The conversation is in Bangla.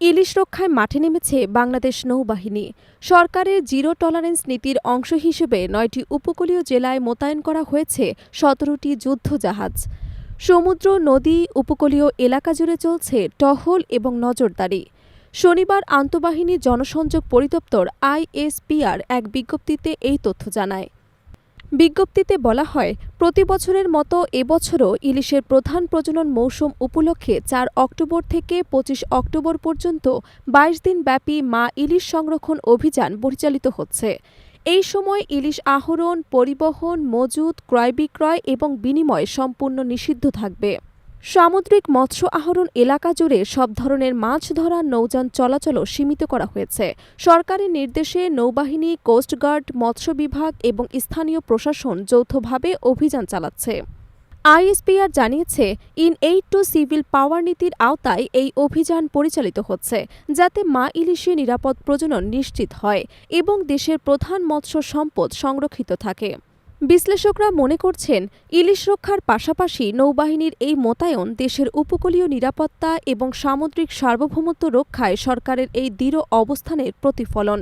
ইলিশ রক্ষায় মাঠে নেমেছে বাংলাদেশ নৌবাহিনী। সরকারের জিরো টলারেন্স নীতির অংশ হিসেবে নয়টি উপকূলীয় জেলায় মোতায়েন করা হয়েছে সতেরোটি যুদ্ধজাহাজ। সমুদ্র, নদী, উপকূলীয় এলাকা জুড়ে চলছে টহল এবং নজরদারি। শনিবার আন্তঃবাহিনী জনসংযোগ পরিদপ্তর আইএসপিআর এক বিজ্ঞপ্তিতে এই তথ্য জানায়। বিজ্ঞপ্তিতে বলা হয়, প্রতি বছরের মতো এবছরও ইলিশের প্রধান প্রজনন মৌসুম উপলক্ষে চার অক্টোবর থেকে পঁচিশ অক্টোবর পর্যন্ত বাইশ দিন ব্যাপী মা ইলিশ সংরক্ষণ অভিযান পরিচালিত হচ্ছে। এই সময় ইলিশ আহরণ, পরিবহন মজুত ক্রয় বিক্রয় এবং বিনিময় সম্পূর্ণ নিষিদ্ধ থাকবে। সামুদ্রিক মৎস্য আহরণ এলাকা জুড়ে সব ধরনের মাছ ধরার নৌযান চলাচলও সীমিত করা হয়েছে। সরকারের নির্দেশে নৌবাহিনী কোস্টগার্ড মৎস্য বিভাগ এবং স্থানীয় প্রশাসন যৌথভাবে অভিযান চালাচ্ছে। আইএসপিআর জানিয়েছে, in aid to civil power নীতির আওতায় এই অভিযান পরিচালিত হচ্ছে, যাতে মা ইলিশে নিরাপদ প্রজনন নিশ্চিত হয় এবং দেশের প্রধান মৎস্য সম্পদ সংরক্ষিত থাকে। বিশ্লেষকরা মনে করছেন, ইলিশ রক্ষার পাশাপাশি নৌবাহিনীর এই মোতায়েন দেশের উপকূলীয় নিরাপত্তা এবং সামুদ্রিক সার্বভৌমত্ব রক্ষায় সরকারের এই দৃঢ় অবস্থানের প্রতিফলন।